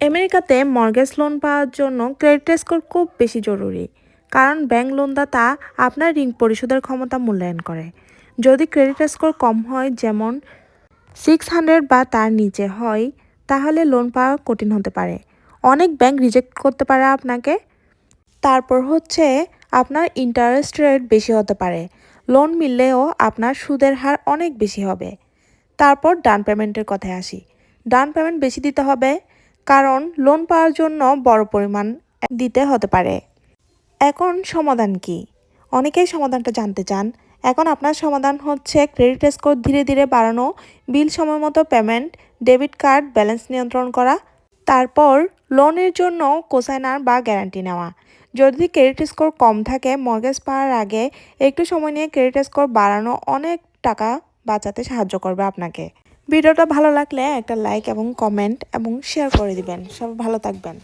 আমেরিকাতে mortgage loan পাওয়ার জন্য credit score খুব বেশি জরুরি, কারণ ব্যাংক লোনদাতা আপনার ঋণ পরিশোধের ক্ষমতা মূল্যায়ন করে। যদি ক্রেডিট স্কোর কম হয়, যেমন সিক্স হান্ড্রেড বা তার নিচে হয়, তাহলে লোন পাওয়া কঠিন হতে পারে। অনেক ব্যাংক রিজেক্ট করতে পারে আপনাকে। তারপর হচ্ছে আপনার ইন্টারেস্ট রেট বেশি হতে পারে। লোন মিললেও আপনার সুদের হার অনেক বেশি হবে। তারপর ডাউন পেমেন্টের কথায় আসি। ডাউন পেমেন্ট বেশি দিতে হবে কারণ লোন পাওয়ার জন্য বড় পরিমাণ দিতে হতে পারে। এখন সমাধান কি? অনেকেই সমাধানটা জানতে চান। এখন আপনার সমাধান হচ্ছে ক্রেডিট স্কোর ধীরে ধীরে বাড়ানো বিল সময় মতো পেমেন্ট ডেবিট কার্ড ব্যালেন্স নিয়ন্ত্রণ করা, তারপর লোনের জন্য কোসাইনার বা গ্যারান্টি নেওয়া। যদি ক্রেডিট স্কোর কম থাকে মর্গেজ পাওয়ার আগে একটু সময় নিয়ে ক্রেডিট স্কোর বাড়ানো অনেক টাকা বাঁচাতে সাহায্য করবে আপনাকে। ভিডিওটা ভালো লাগলে একটা লাইক এবং কমেন্ট এবং শেয়ার করে দিবেন। সব ভালো থাকবেন।